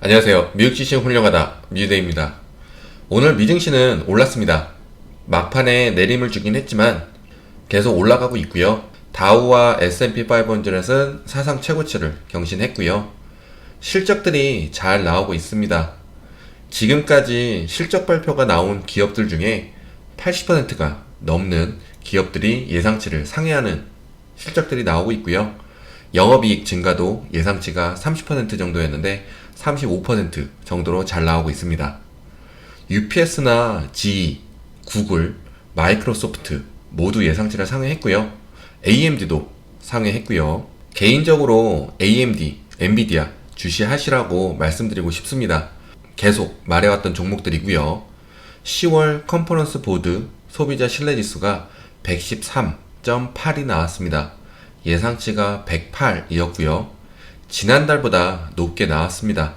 안녕하세요. 미국지식 훌륭하다. 미유대입니다. 오늘 미증시는 올랐습니다. 막판에 내림을 주긴 했지만 계속 올라가고 있고요. 다우와 S&P 500은 사상 최고치를 경신했고요. 실적들이 잘 나오고 있습니다. 지금까지 실적 발표가 나온 기업들 중에 80%가 넘는 기업들이 예상치를 상회하는 실적들이 나오고 있고요. 영업이익 증가도 예상치가 30% 정도였는데 35% 정도로 잘 나오고 있습니다. UPS나 GE, 구글, 마이크로소프트 모두 예상치를 상회했고요. AMD도 상회했고요. 개인적으로 AMD, 엔비디아 주시하시라고 말씀드리고 싶습니다. 계속 말해왔던 종목들이고요. 10월 컨퍼런스 보드 소비자 신뢰지수가 113.8이 나왔습니다. 예상치가 108이었고요. 지난달보다 높게 나왔습니다.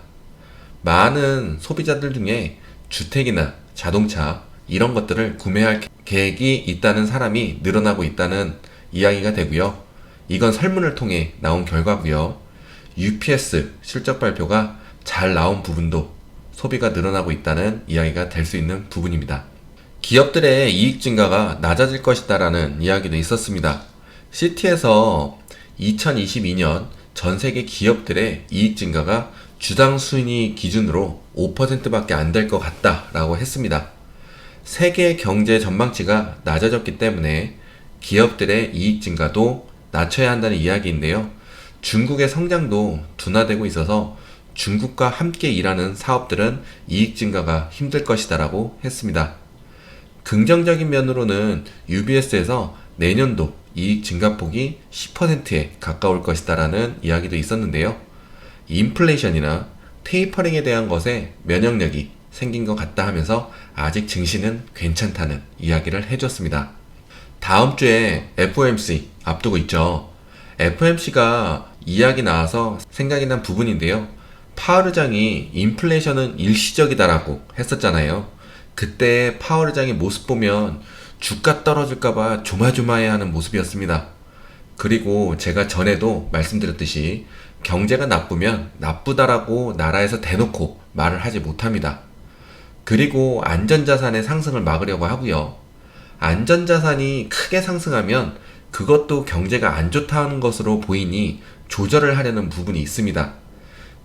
많은 소비자들 중에 주택이나 자동차 이런 것들을 구매할 계획이 있다는 사람이 늘어나고 있다는 이야기가 되고요. 이건 설문을 통해 나온 결과고요. UPS 실적 발표가 잘 나온 부분도 소비가 늘어나고 있다는 이야기가 될 수 있는 부분입니다. 기업들의 이익 증가가 낮아질 것이다라는 이야기도 있었습니다. 시티에서 2022년 전 세계 기업들의 이익 증가가 주당 순위 기준으로 5%밖에 안 될 것 같다라고 했습니다. 세계 경제 전망치가 낮아졌기 때문에 기업들의 이익 증가도 낮춰야 한다는 이야기인데요. 중국의 성장도 둔화되고 있어서 중국과 함께 일하는 사업들은 이익 증가가 힘들 것이다라고 했습니다. 긍정적인 면으로는 UBS에서 내년도 이익 증가폭이 10%에 가까울 것이다라는 이야기도 있었는데요. 인플레이션이나 테이퍼링에 대한 것에 면역력이 생긴 것 같다 하면서 아직 증시는 괜찮다는 이야기를 해줬습니다. 다음 주에 FOMC 앞두고 있죠. FOMC가 이야기 나와서 생각이 난 부분인데요. 파월 의장이 인플레이션은 일시적이다라고 했었잖아요. 그때 파월 의장의 모습 보면 주가 떨어질까봐 조마조마해하는 모습이었습니다. 그리고 제가 전에도 말씀드렸듯이 경제가 나쁘면 나쁘다라고 나라에서 대놓고 말을 하지 못합니다. 그리고 안전자산의 상승을 막으려고 하고요. 안전자산이 크게 상승하면 그것도 경제가 안 좋다는 것으로 보이니 조절을 하려는 부분이 있습니다.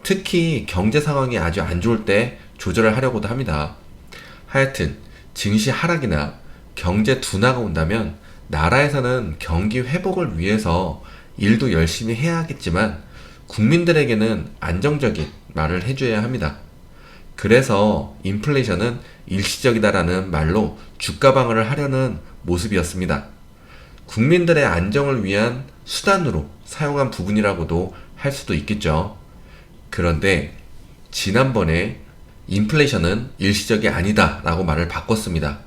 특히 경제 상황이 아주 안 좋을 때 조절을 하려고도 합니다. 하여튼 증시 하락이나 경제 둔화가 온다면 나라에서는 경기 회복을 위해서 일도 열심히 해야 하겠지만 국민들에게는 안정적인 말을 해줘야 합니다. 그래서 인플레이션은 일시적이다라는 말로 주가 방어를 하려는 모습이었습니다. 국민들의 안정을 위한 수단으로 사용한 부분이라고도 할 수도 있겠죠. 그런데 지난번에 인플레이션은 일시적이 아니다 라고 말을 바꿨습니다.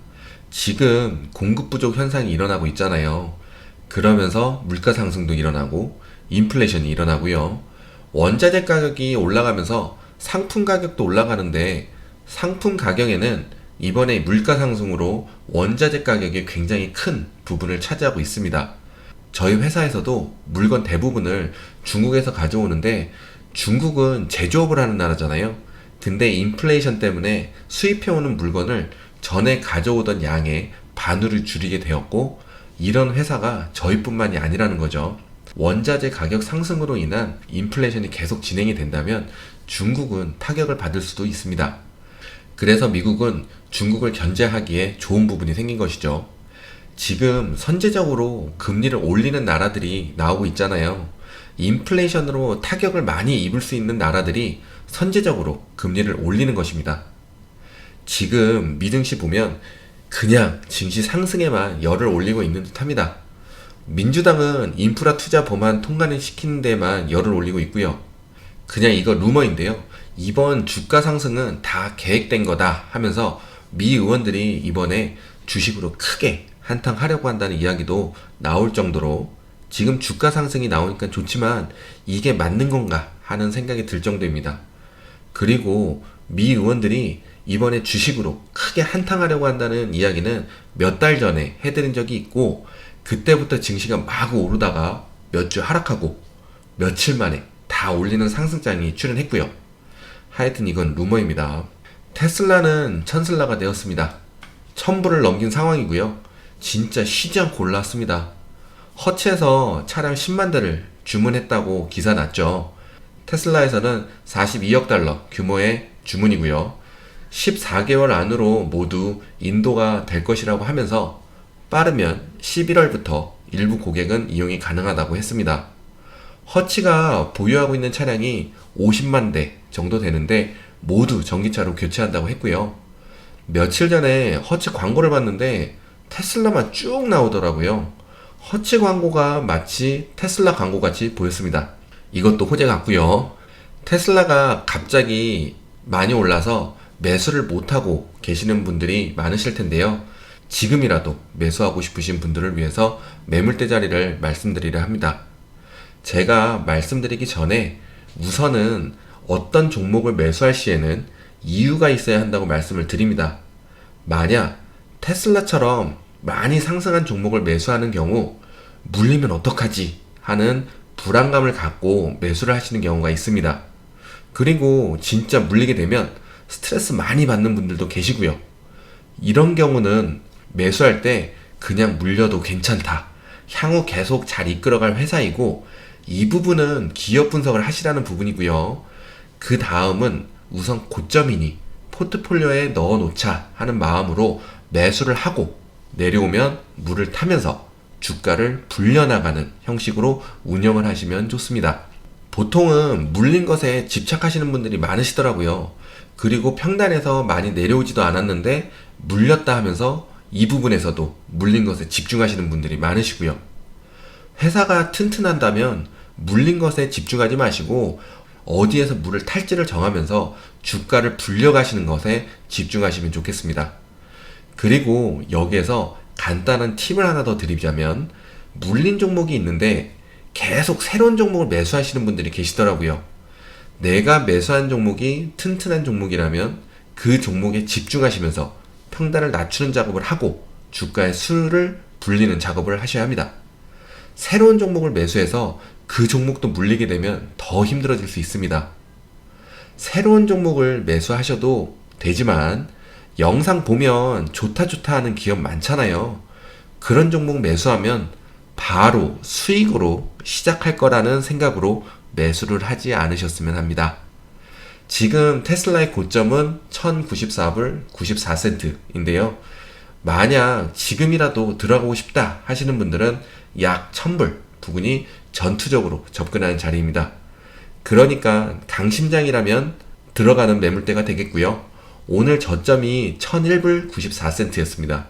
지금 공급 부족 현상이 일어나고 있잖아요. 그러면서 물가 상승도 일어나고 인플레이션이 일어나고요. 원자재 가격이 올라가면서 상품 가격도 올라가는데 상품 가격에는 이번에 물가 상승으로 원자재 가격이 굉장히 큰 부분을 차지하고 있습니다. 저희 회사에서도 물건 대부분을 중국에서 가져오는데 중국은 제조업을 하는 나라잖아요. 근데 인플레이션 때문에 수입해오는 물건을 전에 가져오던 양의 반으로 줄이게 되었고 이런 회사가 저희뿐만이 아니라는 거죠. 원자재 가격 상승으로 인한 인플레이션이 계속 진행이 된다면 중국은 타격을 받을 수도 있습니다. 그래서 미국은 중국을 견제하기에 좋은 부분이 생긴 것이죠. 지금 선제적으로 금리를 올리는 나라들이 나오고 있잖아요. 인플레이션으로 타격을 많이 입을 수 있는 나라들이 선제적으로 금리를 올리는 것입니다. 지금 미증시 보면 그냥 증시 상승에만 열을 올리고 있는 듯 합니다. 민주당은 인프라 투자 법안 통과를 시키는 데만 열을 올리고 있고요. 그냥 이거 루머인데요. 이번 주가 상승은 다 계획된 거다 하면서 미 의원들이 이번에 주식으로 크게 한탕 하려고 한다는 이야기도 나올 정도로 지금 주가 상승이 나오니까 좋지만 이게 맞는 건가 하는 생각이 들 정도입니다. 그리고 미 의원들이 이번에 주식으로 크게 한탕하려고 한다는 이야기는 몇 달 전에 해드린 적이 있고 그때부터 증시가 마구 오르다가 몇 주 하락하고 며칠 만에 다 올리는 상승장이 출현했고요. 하여튼 이건 루머입니다. 테슬라는 천슬라가 되었습니다. 천불을 넘긴 상황이고요. 진짜 쉬지 않고 올랐습니다. 허츠에서 차량 10만 대를 주문했다고 기사 났죠. 테슬라에서는 42억 달러 규모의 주문이고요. 14개월 안으로 모두 인도가 될 것이라고 하면서 빠르면 11월부터 일부 고객은 이용이 가능하다고 했습니다. 허치가 보유하고 있는 차량이 50만 대 정도 되는데 모두 전기차로 교체한다고 했고요. 며칠 전에 허치 광고를 봤는데 테슬라만 쭉 나오더라고요. 허치 광고가 마치 테슬라 광고 같이 보였습니다. 이것도 호재 같고요. 테슬라가 갑자기 많이 올라서 매수를 못하고 계시는 분들이 많으실 텐데요. 지금이라도 매수하고 싶으신 분들을 위해서 매물대 자리를 말씀드리려 합니다. 제가 말씀드리기 전에 우선은 어떤 종목을 매수할 시에는 이유가 있어야 한다고 말씀을 드립니다. 만약 테슬라처럼 많이 상승한 종목을 매수하는 경우 물리면 어떡하지 하는 불안감을 갖고 매수를 하시는 경우가 있습니다. 그리고 진짜 물리게 되면 스트레스 많이 받는 분들도 계시고요. 이런 경우는 매수할 때 그냥 물려도 괜찮다. 향후 계속 잘 이끌어갈 회사이고 이 부분은 기업 분석을 하시라는 부분이고요. 그 다음은 우선 고점이니 포트폴리오에 넣어 놓자 하는 마음으로 매수를 하고 내려오면 물을 타면서 주가를 불려나가는 형식으로 운영을 하시면 좋습니다. 보통은 물린 것에 집착하시는 분들이 많으시더라고요. 그리고 평단에서 많이 내려오지도 않았는데 물렸다 하면서 이 부분에서도 물린 것에 집중하시는 분들이 많으시고요. 회사가 튼튼한다면 물린 것에 집중하지 마시고 어디에서 물을 탈지를 정하면서 주가를 불려가시는 것에 집중하시면 좋겠습니다. 그리고 여기에서 간단한 팁을 하나 더 드리자면 물린 종목이 있는데 계속 새로운 종목을 매수하시는 분들이 계시더라고요. 내가 매수한 종목이 튼튼한 종목이라면 그 종목에 집중하시면서 평단을 낮추는 작업을 하고 주가의 수를 불리는 작업을 하셔야 합니다. 새로운 종목을 매수해서 그 종목도 물리게 되면 더 힘들어질 수 있습니다. 새로운 종목을 매수하셔도 되지만 영상 보면 좋다 좋다 하는 기업 많잖아요. 그런 종목 매수하면 바로 수익으로 시작할 거라는 생각으로 매수를 하지 않으셨으면 합니다. 지금 테슬라의 고점은 1094불 94센트인데요. 만약 지금이라도 들어가고 싶다 하시는 분들은 약 1000불 부근이 전투적으로 접근하는 자리입니다. 그러니까 강심장이라면 들어가는 매물대가 되겠고요. 오늘 저점이 1001불 94센트였습니다.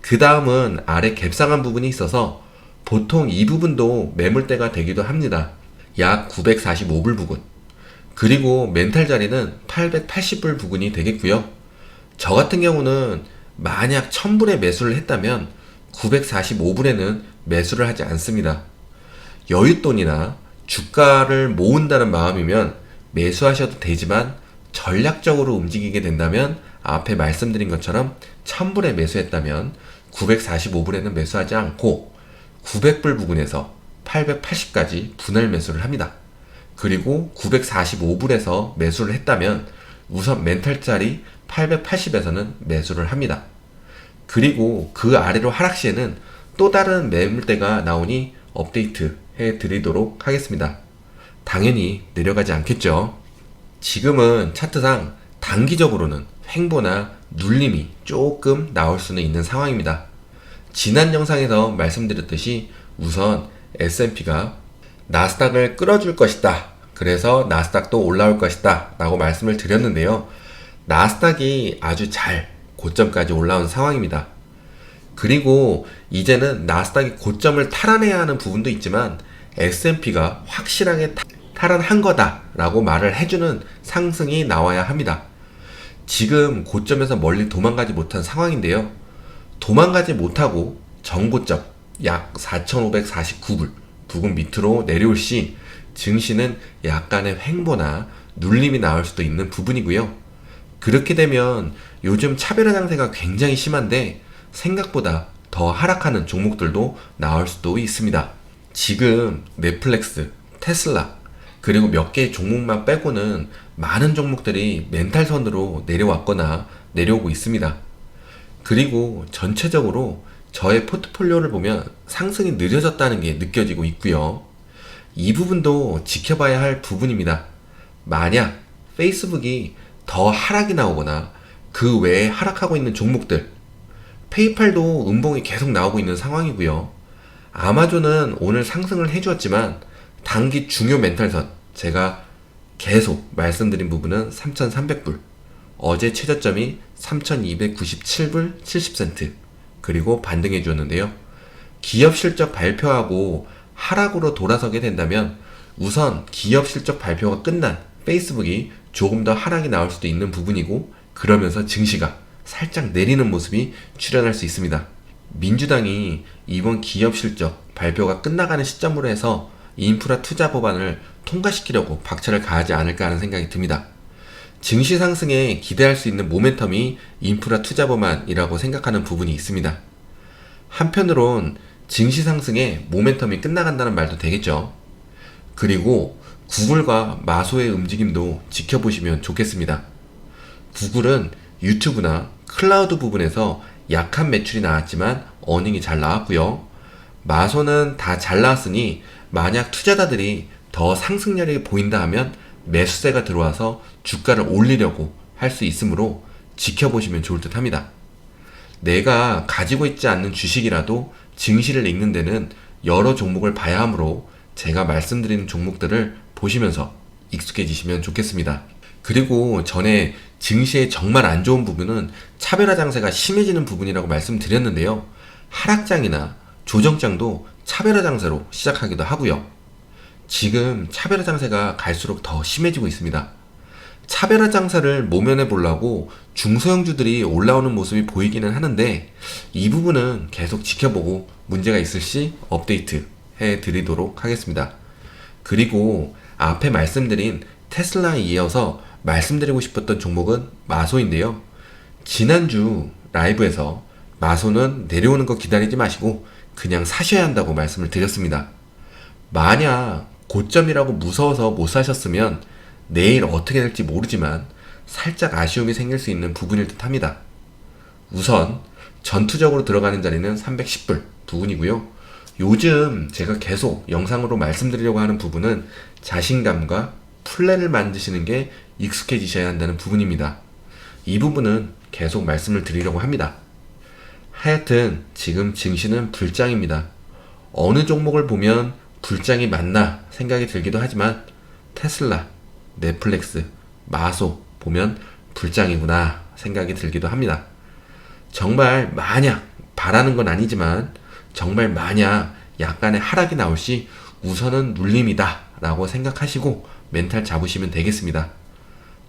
그 다음은 아래 갭상한 부분이 있어서 보통 이 부분도 매물대가 되기도 합니다. 약 945불 부근. 그리고 멘탈 자리는 880불 부근이 되겠고요. 저 같은 경우는 만약 1000불에 매수를 했다면 945불에는 매수를 하지 않습니다. 여윳돈이나 주가를 모은다는 마음이면 매수하셔도 되지만 전략적으로 움직이게 된다면 앞에 말씀드린 것처럼 1000불에 매수했다면 945불에는 매수하지 않고 900불 부근에서 880까지 분할 매수를 합니다. 그리고 945불에서 매수를 했다면 우선 멘탈짜리 880에서는 매수를 합니다. 그리고 그 아래로 하락 시에는 또 다른 매물대가 나오니 업데이트 해 드리도록 하겠습니다. 당연히 내려가지 않겠죠. 지금은 차트상 단기적으로는 횡보나 눌림이 조금 나올 수는 있는 상황입니다. 지난 영상에서 말씀드렸듯이 우선 S&P가 나스닥을 끌어줄 것이다. 그래서 나스닥도 올라올 것이다. 라고 말씀을 드렸는데요. 나스닥이 아주 잘 고점까지 올라온 상황입니다. 그리고 이제는 나스닥이 고점을 탈환해야 하는 부분도 있지만 S&P가 확실하게 탈환한 거다라고 말을 해주는 상승이 나와야 합니다. 지금 고점에서 멀리 도망가지 못한 상황인데요. 도망가지 못하고 정고점 약 4,549불 부근 밑으로 내려올 시 증시는 약간의 횡보나 눌림이 나올 수도 있는 부분이고요. 그렇게 되면 요즘 차별화 장세가 굉장히 심한데 생각보다 더 하락하는 종목들도 나올 수도 있습니다. 지금 넷플렉스, 테슬라, 그리고 몇 개의 종목만 빼고는 많은 종목들이 멘탈선으로 내려왔거나 내려오고 있습니다. 그리고 전체적으로 저의 포트폴리오를 보면 상승이 느려졌다는 게 느껴지고 있고요. 이 부분도 지켜봐야 할 부분입니다. 만약 페이스북이 더 하락이 나오거나 그 외에 하락하고 있는 종목들, 페이팔도 음봉이 계속 나오고 있는 상황이고요. 아마존은 오늘 상승을 해주었지만 단기 중요 멘탈선 제가 계속 말씀드린 부분은 3,300불 어제 최저점이 3,297불 70센트 그리고 반등해 주었는데요. 기업 실적 발표하고 하락으로 돌아서게 된다면 우선 기업 실적 발표가 끝난 페이스북이 조금 더 하락이 나올 수도 있는 부분이고 그러면서 증시가 살짝 내리는 모습이 출현할 수 있습니다. 민주당이 이번 기업 실적 발표가 끝나가는 시점으로 해서 인프라 투자 법안을 통과시키려고 박차를 가하지 않을까 하는 생각이 듭니다. 증시 상승에 기대할 수 있는 모멘텀이 인프라 투자 법안이라고 생각하는 부분이 있습니다. 한편으론 증시 상승에 모멘텀이 끝나간다는 말도 되겠죠. 그리고 구글과 마소의 움직임도 지켜보시면 좋겠습니다. 구글은 유튜브나 클라우드 부분에서 약한 매출이 나왔지만 어닝이 잘 나왔고요. 마소는 다 잘 나왔으니 만약 투자자들이 더 상승률이 보인다 하면 매수세가 들어와서 주가를 올리려고 할 수 있으므로 지켜보시면 좋을 듯 합니다. 내가 가지고 있지 않는 주식이라도 증시를 읽는 데는 여러 종목을 봐야 하므로 제가 말씀드리는 종목들을 보시면서 익숙해지시면 좋겠습니다. 그리고 전에 증시의 정말 안 좋은 부분은 차별화 장세가 심해지는 부분이라고 말씀드렸는데요. 하락장이나 조정장도 차별화 장세로 시작하기도 하고요. 지금 차별화 장세가 갈수록 더 심해지고 있습니다. 차별화 장사를 모면해 보려고 중소형주들이 올라오는 모습이 보이기는 하는데 이 부분은 계속 지켜보고 문제가 있을 시 업데이트 해 드리도록 하겠습니다. 그리고 앞에 말씀드린 테슬라에 이어서 말씀드리고 싶었던 종목은 마소인데요. 지난주 라이브에서 마소는 내려오는 거 기다리지 마시고 그냥 사셔야 한다고 말씀을 드렸습니다. 만약 고점이라고 무서워서 못 사셨으면 내일 어떻게 될지 모르지만 살짝 아쉬움이 생길 수 있는 부분일 듯 합니다. 우선 전투적으로 들어가는 자리는 310불 부분이고요. 요즘 제가 계속 영상으로 말씀드리려고 하는 부분은 자신감과 플랜을 만드시는 게 익숙해지셔야 한다는 부분입니다. 이 부분은 계속 말씀을 드리려고 합니다. 하여튼 지금 증시는 불장입니다. 어느 종목을 보면 불장이 맞나 생각이 들기도 하지만 테슬라, 넷플릭스, 마소 보면 불장이구나 생각이 들기도 합니다. 정말 만약 바라는 건 아니지만 정말 만약 약간의 하락이 나올 시 우선은 눌림이다 라고 생각하시고 멘탈 잡으시면 되겠습니다.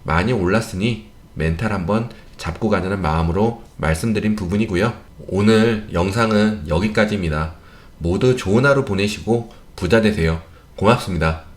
많이 올랐으니 멘탈 한번 잡고 가자는 마음으로 말씀드린 부분이고요. 오늘 영상은 여기까지입니다. 모두 좋은 하루 보내시고 부자 되세요. 고맙습니다.